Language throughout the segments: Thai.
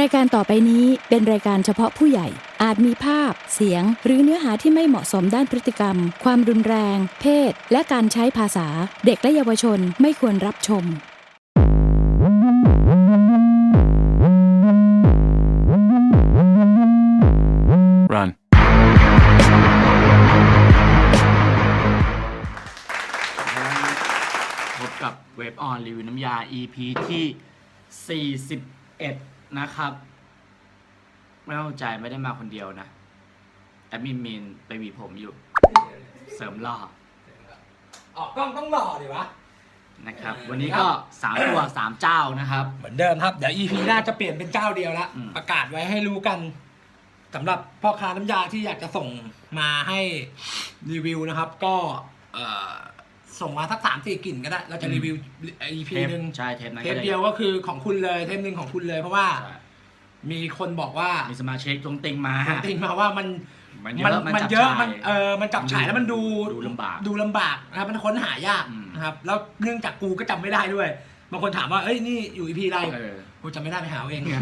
รายการต่อไปนี้เป็นรายการเฉพาะผู้ใหญ่ อาจมีภาพ เสียง หรือเนื้อหาที่ไม่เหมาะสมด้านพฤติกรรม ความรุนแรง เพศ และการใช้ภาษา เด็กและเยาวชนไม่ควรรับชม กับเว็บออนรีวิวน้ำยา EP ที่ 41 นะครับ ไม่ต้องใจไม่ได้มาคนเดียวนะแอดมินมีนไปหวีผมอยู่ เสริมหล่อออกกล้องต้องหล่อดิวะ นะครับ วันนี้ก็ 3 ตัว 3 เจ้านะครับ เหมือนเดิมครับ เดี๋ยว EP หน้าจะเปลี่ยนเป็นเจ้าเดียวละอืม ประกาศไว้ให้รู้กันสำหรับพ่อค้าน้ำยาที่อยากจะส่งมาให้รีวิวนะครับ ก็เอ่อ ส่งมาสักสามสี่กลิ่นก็ได้ เราจะรีวิว EP เทปหนึ่งใช่เทปนั้นเทก็ปได้เดียวก็คือของคุณเลยเทปหนึ่งของคุณเลยเพราะว่าใช่มีคนบอกว่ามีสมาชิกตรงติงมาติงมาว่ามันมันเยมันอะมันจับเยอะฉายมันเออมันจับฉายแล้วมันดูดูลำบากดูลำบากนะครับมันค้นหายากอืมนะครับแล้วเนื่องจากกูก็จำไม่ได้ด้วยบางคนถามว่าเอ้ยนี่อยู่ EP อะไรเออกูจำไม่ได้ไปหาเอาเองเนี่ย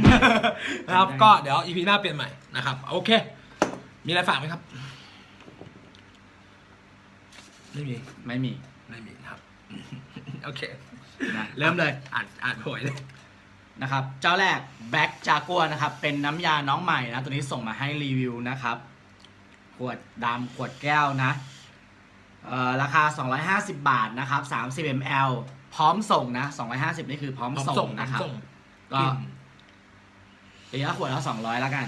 นะครับจำได้ก็เดี๋ยว EP หน้าเปลี่ยนใหม่นะครับ โอเค มีอะไรฝากไหมครับ ไม่มี ไม่มีไม่มีนะครับ โอเค นะเริ่มเลย อ่านอ่านโผยเลย นะครับ เจ้าแรกแบ็กจากัวนะครับ เป็นน้ำยาน้องใหม่นะ ตัวนี้ส่งมาให้รีวิวนะครับ ขวดดำขวดแก้วนะ เอ่อ ราคา 250 บาทนะครับ 30 ml พร้อมส่งนะ 250 นี่คือพร้อมส่งนะครับ ส่งก็กินตีละขวดละ200แล้วกัน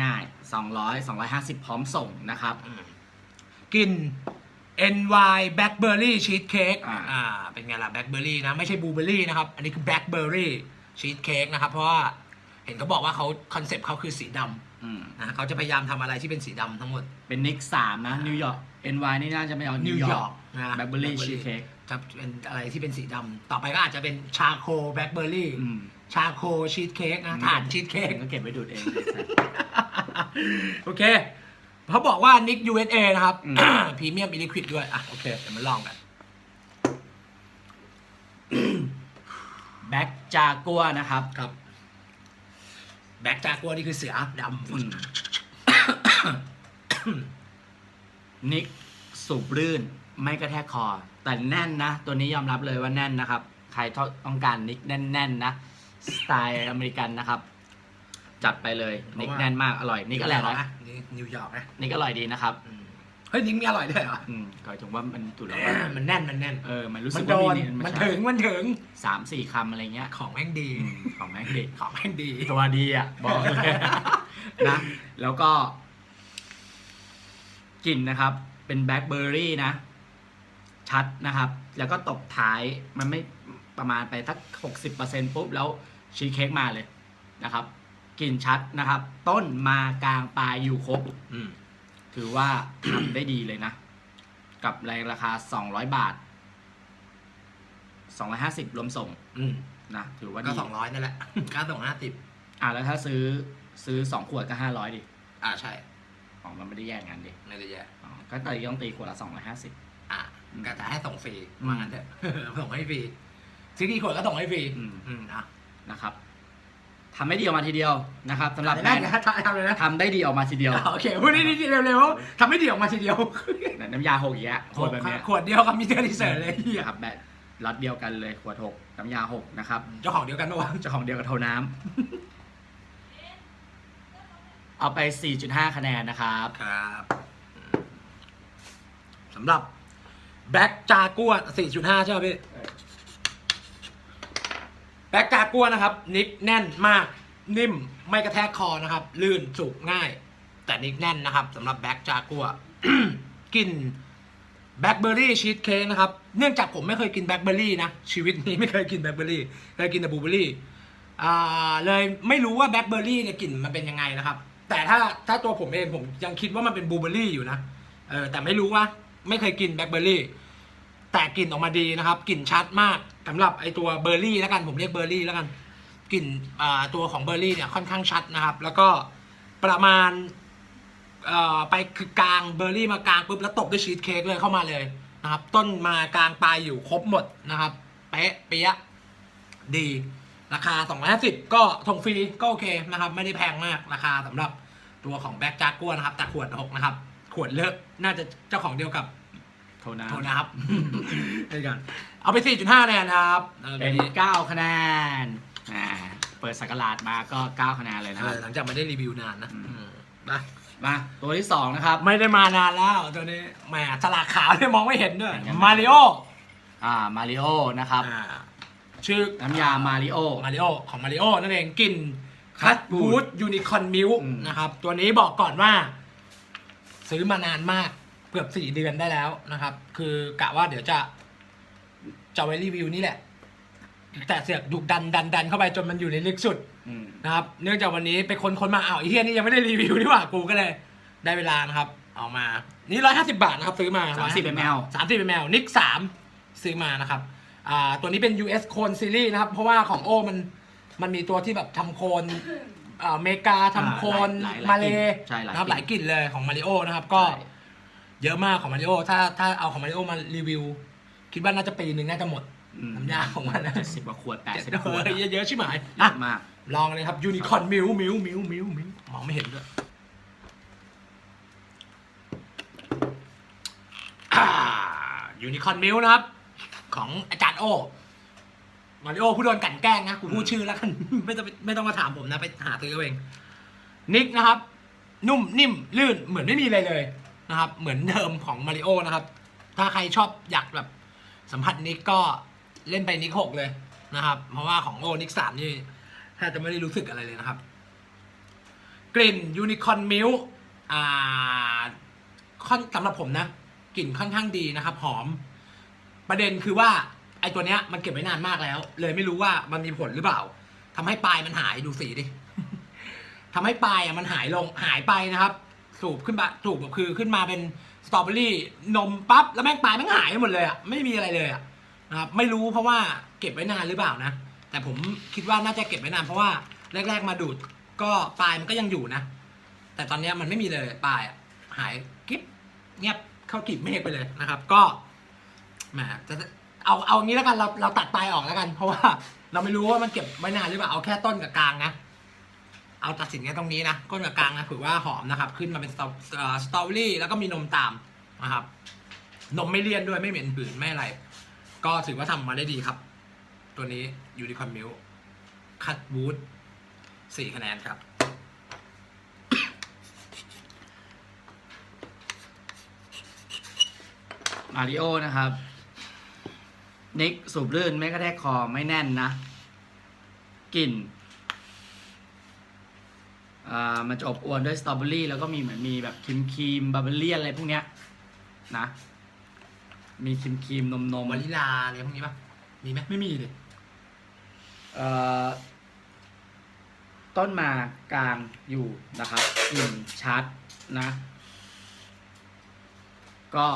ง่ายๆ200 250พร้อมส่งนะครับ อืมกิน NY Blackberry Cheesecake อ่า อ่า เป็นไงล่ะ Blackberry นะ ไม่ใช่ Blueberry นะครับ อันนี้คือ Blackberry Cheesecake นะครับ เพราะว่าเห็นเขาบอกว่าเขาคอนเซปต์เขาคือสีดอืมำนะเขาจะพยายามทำอะไรที่เป็นสีดำทั้งหมด เป็นนิก3นะนิวยอร์ก NY นี่น่าจะไม่เอานินิววยยออร์ร์กกนะแบล็คเบอร์รี่ Blackberry ชีสเค้กจะเป็นอะไรที่เป็นสีดำ ต่อไปก็อาจจะเป็นชาโคแบล็คเบอร์รี่ อืมชาโคชีสเค้กนะฐานชีสเค้ก ก็เก็บไว้ดูดเอง โอเค เขาบอกว่านิก USA นะครับอืม พรีเมียมอิลิควิดด้วย อะ โอเค เดี๋ยวมาลองกัน แบ็กจากัวนะครับ ครับ แบ็กจากัวนี่คือเสือดอืม นิกสูบรื่นไม่กระแทกคอ แต่แน่นนะ ตัวนี้ยอมรับเลยว่าแน่นนะครับ ใครต้องการนิกแน่นๆนะ สไตล์อเมริกันนะครับ จัดไปเลยำนิกแน่นมากอร่อยเพนิกราะอะไรว่านะ นี่นิวยอร์กนะนิกอร่อยดีนะครับอืมเฮ้ยนิกมีอร่อยด้วยเหรอ อืมก็ถึงว่ามันถูกแล้วว่ามันแน่นมันแน่น เออมันรู้มัสึนกโดว่าน มีมันถึงมันถึงสามสี่คำอะไรเงี้ยของแม่งดี อืมของแม่งเด็ก ของแม่งดี ตัวดีอะ บอกเลย นะ แล้วก็กลิ่นนะครับ เป็นแบล็คเบอร์รี่นะ ชัดนะครับ แล้วก็ตบท้ายมันไม่ประมาณไปสักหกสิบเปอร์เซ็นปุ๊บ แล้วชีสเค้กมาเลยนะครับ กลิ่นชัดนะครับ ต้นมากลางปลายอยู่ครบอืมถือว่าทำได้ดีเลยนะ กับแรงราคาสองร้อยบาทสองร้อยห้าสิบรวมส่งอืมนะถือว่าก็ดีสองร้อยนั่นแหละค่าส่งห้าสิบอะแล้วถ้าซื้อซื้อสองขวดก็ห้าร้อยดิ อ่าใช่อ๋อมันไม่ได้แยกกันดิ ไม่ได้แย่อ๋อก็ตีต้องตีขวดละสองร้อยห้าสิบอะก็จะให้ส่งฟรีอืมมางั้นเถอะส่งให้ฟรีซื้อกี่ขวดก็ส่งให้ฟรีอืมอืมอะนะครับ ทำไม่ดีออกมาทีเดียวนะครับสำหรับทำแบรได้นด์นะทำเลยนะทำได้ดีออกมาทีเดียวอะโอเคพูดได้ดีเร็วๆทำไม่ดีออกมาทีเดียวน้ำยาหกอย่างเงี้ยขวดแบบเนี้ยขวดเดียวกับมิเตอร์ดีเซอร์เลยเหี้ยครับแบบล็อตเดียวกันเลยขวดหกน้ำยาหกนะครับเจ้าของเดียวกันปะวะเจ้าของเดียวกับโทน้ำเอาไป 4.5 คะแนนนะครับครับสำหรับแบ็กจากัว4.5 ใช่ไหมพี่ แบ็กจากัวนะครับ นิกแน่นมากนิ่มไม่กระแทกคอนะครับ ลื่นสูบง่าย แต่นิกแน่นนะครับสำหรับแบ็กจากัวกลิ่นแบล็คเบอร์รี่ชีสเค้กนะครับ เนื่องจากผมไม่เคยกินแบล็คเบอร์รี่นะ ชีวิตนี้ไม่เคยกินแบล็คเบอร์รี่เคยกินแต่บลูเบอร์รี่อ่าเลยไม่รู้ว่าแบล็คเบอร์รี่เนี่ยกลิ่นมันเป็นยังไงนะครับ แต่ถ้าถ้าตัวผมเองผมยังคิดว่ามันเป็นบลูเบอร์รี่อยู่นะเออแต่ไม่รู้ว่าไม่เคยกินแบล็คเบอร์รี่แต่กลิ่นออกมาดีนะครับกลิ่นชัดมาก สำหรับไอตัวเบอร์รี่แล้วกันผมเรียกเบอร์รี่แล้วกันกลิ่นอ่าตัวของเบอร์รี่เนี่ยค่อนข้างชัดนะครับ แล้วก็ประมาณเอ่อไปคือกลางเบอร์รี่มากลางปุ๊บแล้วตบด้วยชีสเค้กเลยเข้ามาเลยนะครับ ต้นมากลางปลายอยู่ครบหมดนะครับเป๊ะเปี้ยะดีราคา 250 ก็ส่งฟรีก็โอเคนะครับ ไม่ได้แพงมากราคาสำหรับตัวของแบ็กจากัวนะครับ แต่ขวด6นะครับ ขวดเลิกน่าจะเจ้าของเดียวกับโทนะโทนะครับด้วยกัน เอาไป 4.5คะแนนนะครับเออเป็นตัวนี้9คะแนนอ่าเปิดสักราชมาก็9คะแนนเลยนะเอครัอบหลังจากไม่ได้รีวิวนานนะอืม อืมไปมาตัวที่2นะครับ ไม่ได้มานานแล้วตัวนี้แหมฉลากขาวเนี่ยมองไม่เห็นด้วยเห็นกันไหมมาริโออ่ามาริโอนะครับ อ่าชื่อ น้ำยามาริโอ มาริโอของมาริโอนั่นเองกลิ่นคัตบูดยูนิคอนมิลอืม นะครับ ตัวนี้บอกก่อนว่า ซื้อมานานมากเกือบสี่เดือนได้แล้วนะครับ คือกะว่าเดี๋ยวจะ จะเอาไว้รีวิวนี่แหละ แต่เสือกดุดันดันดันเข้าไปจนมันอยู่ในลึกสุดอืมนะครับ เนื่องจากวันนี้ไปคนคนมาอ้าวไอ้เฮียนี่ยังไม่ได้รีวิวนี่หว่ากูก็เลย ได้เวลานะครับ เอามา นี่ร้อยห้าสิบาทนะครับ ซื้อมา30 ml สามสิบ ml นิกสามซื้อมานะครับอ่าตัวนี้เป็น US Cone Series นะครับ เพราะว่าของโอมันมันมีตัวที่แบบทำโคนอ่าอเมริกาทำโคนหลายหลายมาเลใช่หลายนะครับกลิ่นหลายกลิ่นเลยของมาริโอนะครับก็ ใช่ เยอะมากของมาริโอถ้าถ้าเอาของมาริโอมารีวิว คิดว่าน่าจะปีหนึ่งน่าจะหมดอืมน้ำยาของมันนะเจ็ดสิบกว่าขวดแปดสิบเอขวดออะเยอะๆใช่ไหมเยอะอะมาก ลองเลยครับยูนิคอนมิวมิวมิวมิวมิวมองไม่เห็นด้วยยูนิคอนมิวนะครับ ของอาจารย์โอมาริโอผู้โดนกลันแกล้งนะกูพูดชื่อแล้วกันไม่ต้องไม่ต้องมาถามผมนะไปหาซื้อเอาเองนิกนะครับ นุ่มนิ่มลื่นเหมือนไม่มีอะไรเลยนะครับ เหมือนเดิมของมาริโอนะครับ ถ้าใครชอบอยากแบบ สัมผัสนิกก็เล่นไปนิกหกเลยนะครับ เพราะว่าของโอนิกสามนี่แทบจะไม่ได้รู้สึกอะไรเลยนะครับ กลิ่นยูนิคอนมิลอ่าค่อนสำหรับผมนะกลิ่นค่อนข้างดีนะครับ หอม ประเด็นคือว่าไอตัวเนี้ยมันเก็บไว้นานมากแล้ว เลยไม่รู้ว่ามันมีผลหรือเปล่าทำให้ปลายมันหายดูสีดิทำให้ปลายอะมันหายลงหายไปนะครับ สูบขึ้นมาสูบแบบคือขึ้นมาเป็น สตรอเบอรี่นมปั๊บแล้วแม่งปลายแม่งหายไปหมดเลยอะไม่มีอะไรเลยอะนะครับไม่รู้เพราะว่าเก็บไว้นานหรือเปล่านะ แต่ผมคิดว่าน่าจะเก็บไว้นานเพราะว่าแรก ๆ มาดูดก็ปลายมันก็ยังอยู่นะ แต่ตอนนี้มันไม่มีเลยปลายหายกิ๊บเงียบเข้ากลีบเมฆไปเลยนะครับ ก็แหมจะเอาเอางี้แล้วกันเราเราตัดปลายออกแล้วกัน เพราะว่าเราไม่รู้ว่ามันเก็บไว้นานหรือเปล่าเอาแค่ต้นกับกลางนะ เอาตัดสินกันตรงนี้นะก้นกับกลางนะถือว่าหอมนะครับ ขึ้นมาเป็นสตรอเบอรี่ แล้วก็มีนมตามนะครับ นมไม่เลี่ยนด้วยไม่เหม็นหืนไม่อะไร ก็ถือว่าทำมาได้ดีครับ ตัวนี้ยูนิคอร์นมิลคัตบูธสี่คะแนนครับมาริโอนะครับ นิกสูบลื่นไม่กระแทกคอไม่แน่นนะกลิ่น อ่ามันจะอบอวลด้วยสตรอเบอรี่แล้วก็มีเหมือนมีแบบครีมครีมบาร์เบเลียนอะไรพวกเนี้ยนะ มีครีมครีมนมนมวานิลาอะไรพวกนี้ปะมีไหมไม่มีเลยเอ่อต้นมากลางอยู่นะครับกลิ่นชัดนะ ก็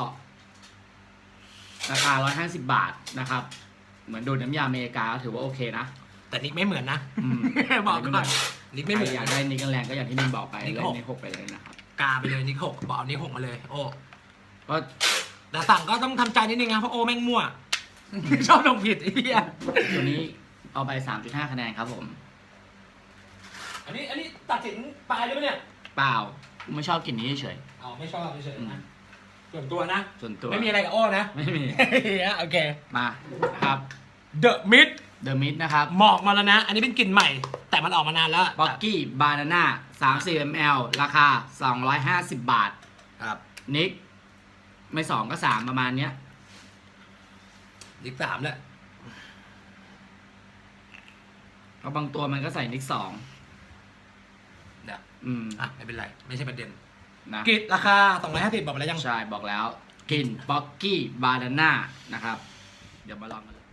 ราคา 150 บาทนะครับ เหมือนดูดน้ำยาอเมริกาก็ถือว่าโอเคนะ แต่นิกไม่เหมือนนะ อืม บอกก่อน นิกไม่เหมือนใครอยากได้นิกกันแรงก็อย่างที่นินบอกไปนิกเลยหกนิกหกไปเลยนะครับกาไปเลยนิกหกบอกเอานิกหกมาเลย โอ้ก็แต่สั่งก็ต้องทำใจนิดนึงนะเพราะโอ้แม่งมั่ว ชอบลงผิดไอ้เหี้ยตัวนี้เอาไป 3.5 คะแนนครับผม อันนี้อันนี้ตัดสินปลายเลยปะเนี่ยเปล่าไม่ชอบกลิ่นนี้เฉยเอาไม่ชอบเฉยอืมๆนะส่วนตัวนะส่วนตัวไม่มีอะไรกับโอ้นะ ไม่มีเฮียโอเค มานะครับ The Mid เดอะมิดนะครับหมอกมาแล้วนะ อันนี้เป็นกลิ่นใหม่ แต่มันออกมานานแล้วบ็อกกี้บานาน่า30 ml ราคา 250 บาท ครับ นิก ไม่สองก็สามประมาณเนี้ยนิกสามแหละเพราะบางตัวมันก็ใส่นิกสองเดี๋ยวอืมอะไม่เป็นไร ไม่ใช่ประเด็นนะกลิ่นราคา250บอกไปแล้วยัง ใช่บอกแล้วกลิ่นบ็อกกี้บานาน่านะครับ เดี๋ยวมาลองกันเลย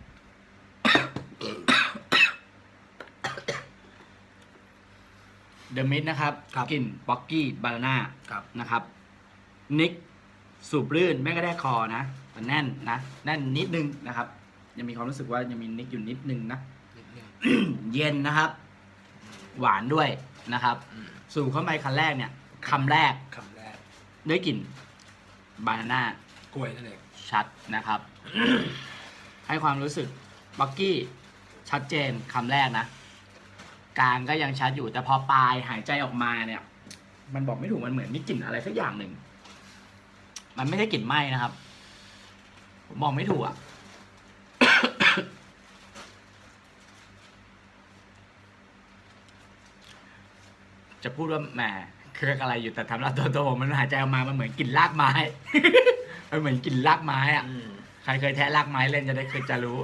เดอะมิดนะครับครับ กลิ่นบ็อกกี้บานาน่าครับ นะครับ นิกสูบลื่นไม่กระแทกคอนะมันแน่นนะแน่นนิดนึงนะครับ ยังมีความรู้สึกว่ายังมีนิกอยู่นิดนึงนะ นิดนึงเย็นนะครับ หวานด้วยนะครับ อืมสูบเข้าไปคันแรกเนี่ยคำแรกคำแรกได้กลิ่นบานาน่ากล้วยนั่นเองชัดนะครับ ให้ความรู้สึกบักกี้ ชัดเจนคำแรกนะกลางก็ยังชัดอยู่แต่พอปลายหายใจออกมาเนี่ย มันบอกไม่ถูกมันเหมือนมีกลิ่นอะไรสักอย่างหนึ่ง มันไม่ได้กลิ่นไหม้นะครับ ผมบอกไม่ถูกอะจะพูดว่าแหมเครือกอะไรอยู่แต่ทำรับตัวตัวผมมันหายใจออกมา มันเหมือนกลิ่นรากไม้ มันเหมือนกลิ่นรากไม้อะ ใครเคยแทะรากไม้เล่นจะได้เคยจะรู้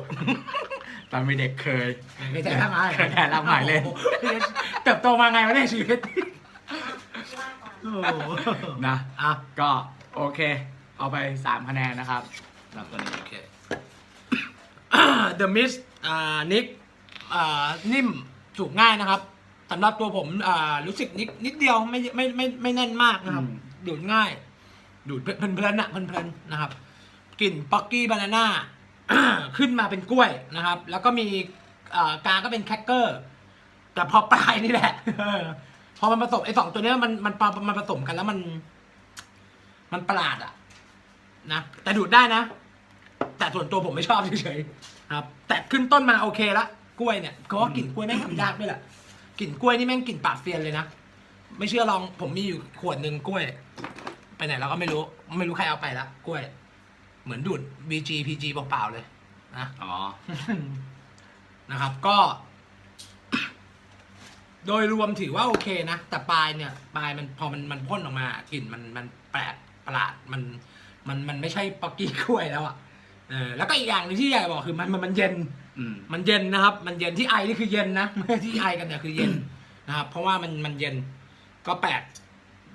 ตอนมีเด็กเคยไม่ใช่ทำไมเคยแทะรากไม้เล่นเติบโตมาไงวะเนี่ยชีวิตโอ้โหนะอะก็โอเค เอาไปสามคะแนนนะครับสำหรับตัวนี้โอเค The Mist อ่านิกอ่านิ่มสูบง่ายนะครับสำหรับตัวผมอ่ารู้สึกนิดนิดเดียวไม่ไม่ไม่ไม่แน่นมากนะครับอืมดูดง่าย ดูดเพลินๆน่ะเพลินๆนะครับกลิ่นป๊อกกี้บานาน่า ขึ้นมาเป็นกล้วยนะครับ แล้วก็มีกาก็เป็นแครกเกอร์ แต่พอปลายนี่แหละพอมันผสมไอ้สองตัวนี้มันมันมันมันผสมกันแล้วมัน มันประหลาดอะนะแต่ดูดได้นะ แต่ส่วนตัวผมไม่ชอบเฉยๆครับ แต่ขึ้นต้นมาโอเคละกล้วยเนี่ยเพราะว่ากลิ่นกล้วยแม่งทำยากด้วยแหละกลิ่นกล้วยนี่แม่งกลิ่นปากเซียนเลยนะไม่เชื่อลองผมมีอยู่ขวดหนึ่งกล้วย ไปไหนเราก็ไม่รู้ ไม่รู้ใครเอาไปละกล้วย เหมือนดูด BG PG เปล่าๆเลยนะ อ๋อ นะครับก็ โดยรวมถือว่าโอเคนะ แต่ปลายเนี่ย ปลายมันพอมันมันพ่นออกมากลิ่นมันมันแปลกประหลาดมันมันมันไม่ใช่ป๊อกกี้กล้วยแล้วอะ่ะเออแล้วก็อีกอย่างหนึงที่อยากจะบอกคือมันมันมันเย็น อืม มันเย็นนะครับ มันเย็นที่ไอนี่คือเย็นนะ ไม่ใช่ที่ไอกันเนี่ยคือเย็นนะครับ เพราะว่ามันมันเย็น ก็แปลก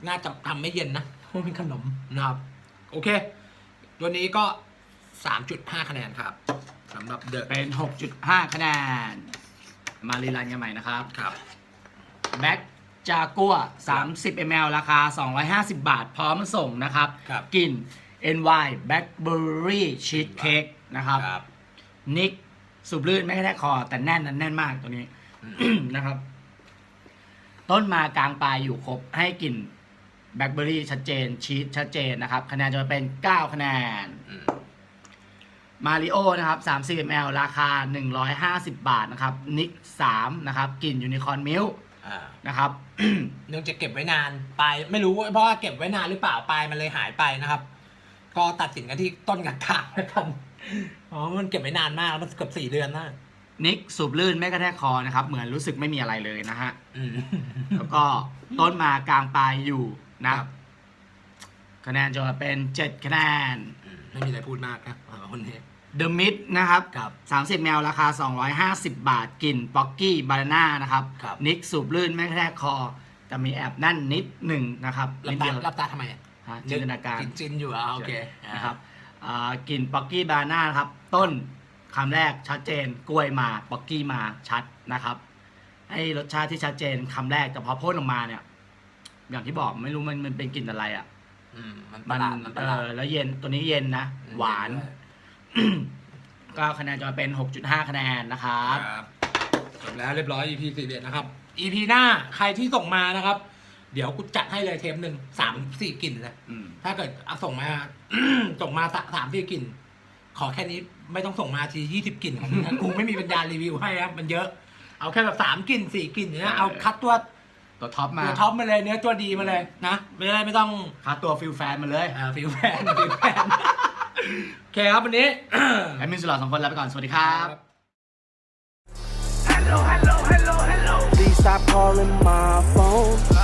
น่าจะทำไม่เย็นนะเพราะมันเป็นขนมนะครับ โอเค ตัวนี้ก็สามจุดห้าคะแนนครับสำหรับเดอะเป็น 6.5 คะแนน มารีลันกันใหม่นะครับ ครับ แบ็กจากัว30 ml ราคา 250 บาท พร้อมส่งนะครับ ครับ กลิ่น NY Blackberry Cheesecake นะครับ ครับ นิกสูบลื่นไม่แค่คอ แต่แน่นนั้นแน่นมากตัวนี้ นะครับ ต้นมากลางปลายอยู่ครบให้กลิ่น แบล็คเบอรี่ชัดเจนชีสชัดเจนนะครับ คะแนนจะเป็น 9 คะแนนอืมมาริโอนะครับ30 ml ราคา 150 บาทนะครับ นิก3นะครับกลิ่นยูนิคอร์นมิลอ่านะครับ เนื่องจากเก็บไว้นานปลายไม่รู้ว่าเพราะว่าเก็บไว้นานหรือเปล่าปลายมันเลยหายไปนะครับ ก็ตัดสินกันที่ต้นกับกลางแล้วกันอ๋อมันเก็บไว้นานมากมันเกือบสี่เดือนนะนิกสูบลื่นไม่กระแทกคอนะครับ เหมือนรู้สึกไม่มีอะไรเลยนะฮะ อืม แล้วก็ต้นมากลางปลายอยู่ นะ ครับ คะแนนจะเป็น7คะแนน ไม่มีอะไรพูดมากนะอ่าคนนี้ The Mid นะครับ ครับ30 ml ราคา 250 บาทกลิ่นป๊อกกี้บานาน่านะครับ ครับ นิกสูบลื่นไม่กระแทกคอ แต่มีแอบนั่นนิดหนึ่งนะครับรับนิดตาเดียวรับตาทำไมอะฮะจินตนาการ จินจินอยู่อะโอเคนะครับอ่ากลิ่นป๊อกกี้บานาน่าครับ ต้นคำแรกชัดเจนกล้วยมาป๊อกกี้มาชัดนะครับให้รสชาติที่ชัดเจนคำแรกแต่พอพ่นออกมาเนี่ย อย่างที่บอกไม่รู้มันมันเป็นกลิ่นอะไรอะอืมมันปมัระนหลาดมันปเอระหลาด อแล้วเย็นตัวนี้เย็นนะ หวาน ก็คะแนนจะเป็น 6.5 คะแนนนะครับครับจบแล้วเรียบร้อย EP สี่เด็ดนะครับ EP หน้าใครที่ส่งมานะครับ เดี๋ยวกูจัดให้เลยเทปหนึ่งสามสี่กลิ่นเลยอืม ถ้าเกิดเอาส่งมา ส่งมาสะสามสี่กลิ่น ขอแค่นี้ไม่ต้องส่งมาทียี่สิบกลิ่นของมึงนะ กูไม่มีปัญญารีวิวให้ครับมันเยอะ เอาแค่แบบสามกลิ่นสี่กลิ่นเนี้ยเอาคัดตัว ตัวท็อปมาตัวท็อปมาเลยเนื้อตัวดีมาเลยนะ ไม่ได้ไม่ต้องค่าตัวฟิลแฟนมาเลยอ่าฟิลแฟนฟิลแฟนโอเคครับวันนี้แอดมินสุดหล่อสองคนลาไปก่อน สวัสดีครับ Please stop calling my